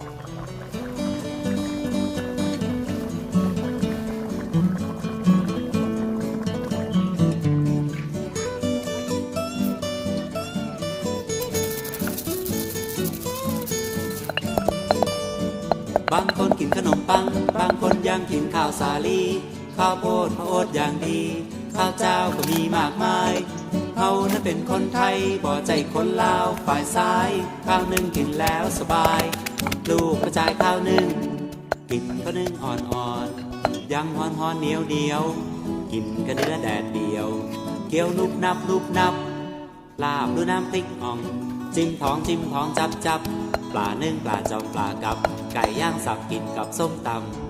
บางคนกินขนมปัง บางคนยังกินข้าวสาลี ข้าวโพดข้าวโอ๊ตอย่างดี ข้าวเจ้าก็มีมากมาย เขานั้นเป็นคนไทยบ่ใจคนลาวฝ่ายซ้ายข้าวนึ่งกินแล้วสบาย ลูกกระจายข้าวนึ่งกินข้าวนึ่งอ่อนๆยังหอนหอนเหนียวเดียวกินกับเนื้อแดดเดียว เกี๊ยวนุบนับนุบนับ ลาบดูน้ำพริกอ่อง จิ้มท้องจิ้มท้องจับจับปลานึ่งปลาจอมปลากับ ไก่ย่างสับกินกับส้มต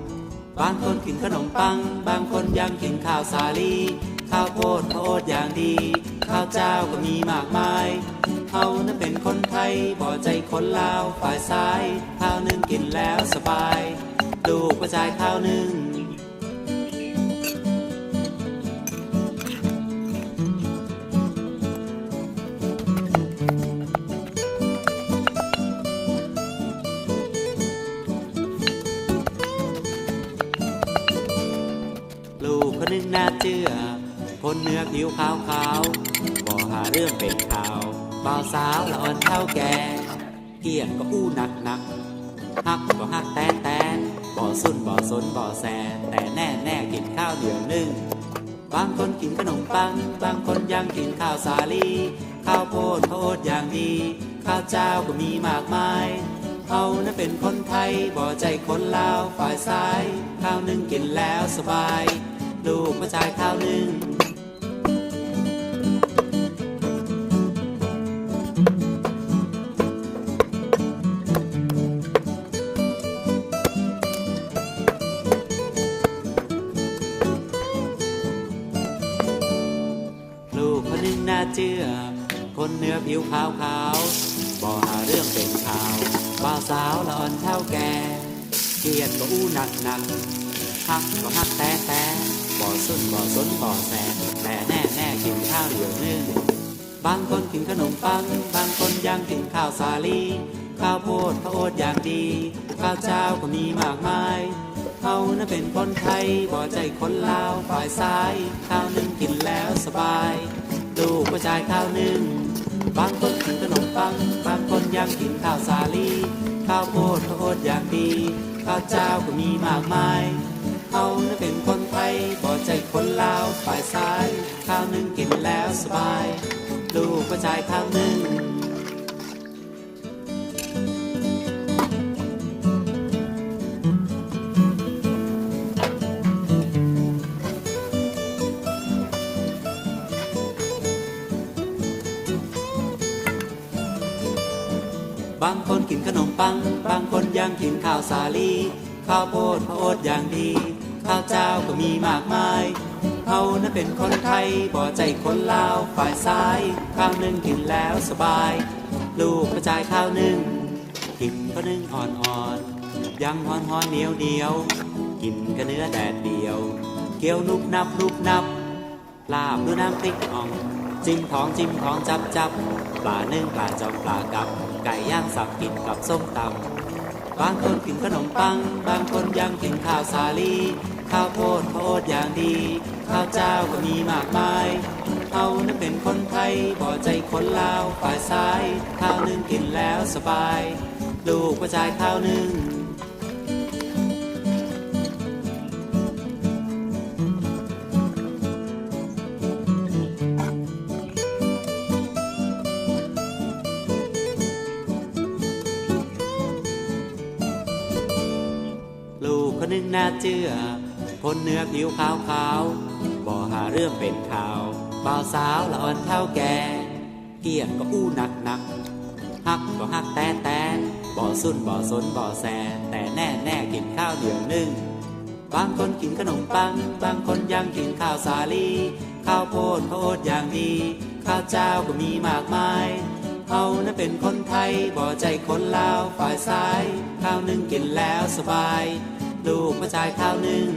ำบางคนกินขนมปัง บางคนยังกินข้าวสาลีข้าวโพดข้าวโอ๊ตอย่างดี ข้าวเจ้าก็มีมากมายเขานั้นเป็นคนไทยบ่ใจคนลาวฝ่ายซ้ายข้าวนึ่งกินแล้วสบาย ลูกกระจายข้าวนึ่งลูกคนหนึ่งน่าเชื่อ คนเนื้อผิวขาวขาวบ่หาเรื่องเป็นข่าวบ่าวสาวละอ่อนเท่าแก่เกียดก็อู้หนักหนักฮักก็ฮักแต่แต่บ่สุนบ่สนบ่แสแต่แน่แน่กินข้าวเดียวนึ่งบางคนกินขนมปัง บางคนยังกินข้าวสาลี ข้าวโพดข้าวโอ๊ตอย่างดี ข้าวเจ้าก็มีมากมายเขานั้นเป็นคนไทยบ่อใจคนลาวฝ่ายซ้าย ข้าวนึ่งกินแล้วสบาย ลูกมาชายข้าวนึ่ง เชื่อคนเนื้อผิวขาวขาวบ่หาเรื่องเป็นข่าวบ่าวสาวละอ่อนเท่าแก่เกียดก็อู้หนักหนักฮักก็ฮักแต่แต่บ่สุนบ่สนบ่แสแต่แน่แน่กินข้าวเดียวนึ่งบางคนกินขนมปัง บางคนยังกินข้าวสาลีข้าวโพดข้าวโอ๊ตอย่างดี ข้าวเจ้าก็มีมากมายเขานั้นเป็นคนไทยบ่ใจคนลาวฝ่ายซ้าย ข้าวนึ่งกินแล้วสบาย ลูกผู้ชายข้าวนึ่งบางคนกินขนมปัง บางคนยังกินข้าวสาลีข้าวโพดข้าวโพดอย่างดีข้าวเจ้าก็มีมากมายเขานั้นเป็นคนไทยบ่ใจคนลาวฝ่ายซ้าย ข้าวนึ่งกินแล้วสบาย ลูกผู้ชายข้าวนึ่ง บางคนกินขนมปัง บางคนยังกินข้าวสาลีข้าวโพดข้าวโอ๊ตอย่างดี ข้าวเจ้าก็มีมากมายเขานั้นเป็นคนไทยบ่ใจคนลาวฝ่ายซ้ายข้าวนึ่งกินแล้วสบาย ลูกกระจายข้าวนึ่งกินข้าวนึ่งอ่อนๆยังหอนหอนเหนียวเดียวกินกับเนื้อแดดเดียว เกี๊ยวนุบนับนุบนับลาบดูน้ำพริกอ่อง จิ้มท้องจิ้มท้องจับจับปลาเนึ่งปลาจอมปลากับ ไก่ย่างสับกินกับส้มตำบางคนกินขนมปัง บางคนยังกินข้าวสาลี ข้าวโพดข้าวโอ๊ตอย่างดี ข้าวเจ้าก็มีมากมายเขานั้นเป็นคนไทยบ่ใจคนลาวฝ่ายซ้าย ข้าวนึ่งกินแล้วสบาย ลูกกระจายข้าวนึ่ง คนหนึ่งน่าเชื่อคนเนื้อผิวขาวขาวบ่หาเรื่องเป็นข่าวบ่าวสาวละอ่อนเท่าแก่ เกียดก็อู้หนักหนักฮักก็ฮักแต่แต่บ่สุนบ่สนบ่แส แต่แน่แน่กินข้าวเดียวนึ่งบางคนกินขนมปัง บางคนยังกินข้าวสาลี ข้าวโพดข้าวโอ๊ตอย่างดี ข้าวเจ้าก็มีมากมายเขานั้นเป็นคนไทยบ่ใจคนลาวฝ่ายซ้าย ข้าวนึ่งกินแล้วสบาย ลูกมาจ่ายข้าวนึ่ง